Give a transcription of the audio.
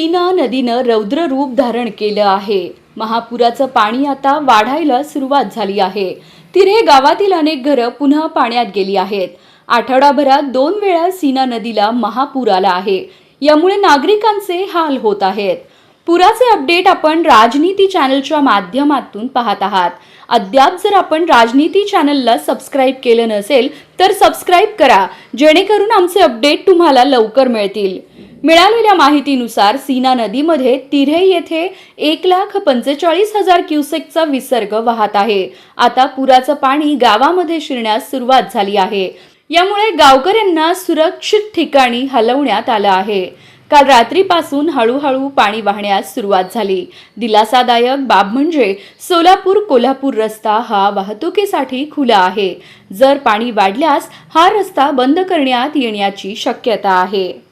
सीना नदीनं रौद्र रूप धारण केलं आहे. महापुराचं पाणी आता वाढायला सुरुवात झाली आहे. तिरे गावातील अनेक घरं पुन्हा पाण्यात गेली आहेत. आठवडाभरात दोन वेळा सीना नदीला महापूर आला आहे. यामुळे नागरिकांचे हाल होत आहेत. पुराचे अपडेट आपण राजनीती चॅनलच्या माध्यमातून पाहत आहात. अद्याप जर आपण राजनीती चॅनलला सबस्क्राईब केलं नसेल तर सबस्क्राईब करा जेणेकरून आमचे अपडेट तुम्हाला लवकर मिळतील. मिळालेल्या माहितीनुसार सीना नदीमध्ये तिरे येथे एक लाख पंचेचाळीस हजार क्युसेकचा विसर्ग वाहत आहे. आता पुराचं पाणी गावामध्ये शिरण्यास सुरुवात झाली आहे. यामुळे गावकऱ्यांना सुरक्षित ठिकाणी हलवण्यात आलं आहे. काल रात्रीपासून हळूहळू पाणी वाहण्यास सुरुवात झाली. दिलासादायक बाब म्हणजे सोलापूर कोल्हापूर रस्ता हा वाहतुकीसाठी खुला आहे. जर पाणी वाढल्यास हा रस्ता बंद करण्यात येण्याची शक्यता आहे.